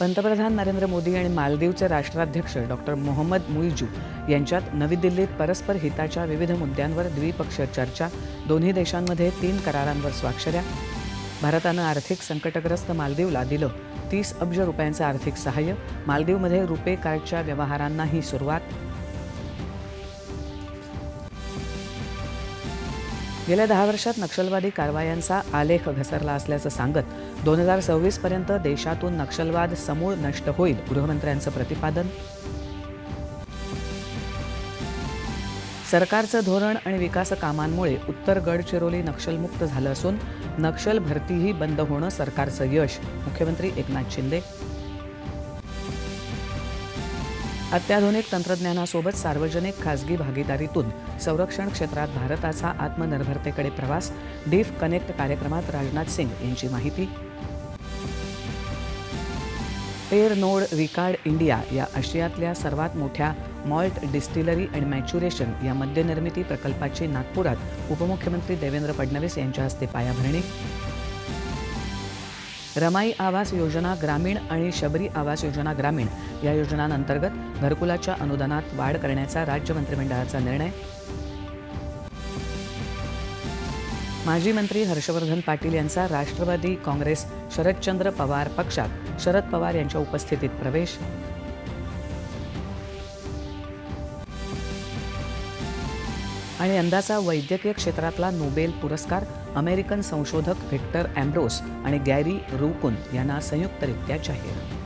पंतप्रधान नरेंद्र मोदी आणि मालदीवचे राष्ट्राध्यक्ष डॉक्टर मोहम्मद मुईजू यांच्यात नवी दिल्लीत परस्पर हिताच्या विविध मुद्द्यांवर द्विपक्षीय चर्चा. दोन्ही देशांमध्ये तीन करारांवर स्वाक्षऱ्या. भारतानं आर्थिक संकटग्रस्त मालदीवला दिलं. तीस अब्ज रुपयांचं आर्थिक सहाय्य. मालदीवमध्ये रुपे कार्डच्या व्यवहारांनाही सुरुवात. गेल्या दहा वर्षात नक्षलवादी कारवायांचा आलेख घसरला असल्याचं सांगत दोन हजार सव्वीसपर्यंत देशातून नक्षलवाद समूळ नष्ट होईल गृहमंत्र्यांचं प्रतिपादन. सरकारचं धोरण आणि विकास कामांमुळे उत्तर गडचिरोली नक्षलमुक्त झालं असून नक्षल भरतीही बंद होणं सरकारचं यश मुख्यमंत्री एकनाथ शिंदे अत्याधुनिक तंत्रज्ञानासोबत सार्वजनिक खासगी भागीदारीतून संरक्षण क्षेत्रात भारताचा आत्मनिर्भरतेकडे प्रवास डीफ कनेक्ट कार्यक्रमात राजनाथ सिंग यांची माहिती. एअर नोड रिकार्ड इंडिया या आशियातल्या सर्वात मोठ्या मॉल्ट डिस्टिलरी अँड मॅच्युरेशन या मद्यनिर्मिती प्रकल्पाची नागपुरात उपमुख्यमंत्री देवेंद्र फडणवीस यांच्या हस्ते पायाभरणी. रमाई आवास योजना ग्रामीण आणि शबरी आवास योजना ग्रामीण या योजनांअंतर्गत घरकुलाच्या अनुदानात वाढ करण्याचा राज्य मंत्रिमंडळाचा निर्णय. माजी मंत्री हर्षवर्धन पाटील यांचा राष्ट्रवादी काँग्रेस शरदचंद्र पवार पक्षात शरद पवार यांच्या उपस्थितीत प्रवेश. आणि यंदाचा वैद्यकीय क्षेत्रातला नोबेल पुरस्कार अमेरिकन संशोधक व्हिक्टर अँब्रोस आणि गॅरी रुकुन यांना संयुक्तरित्या जाहीर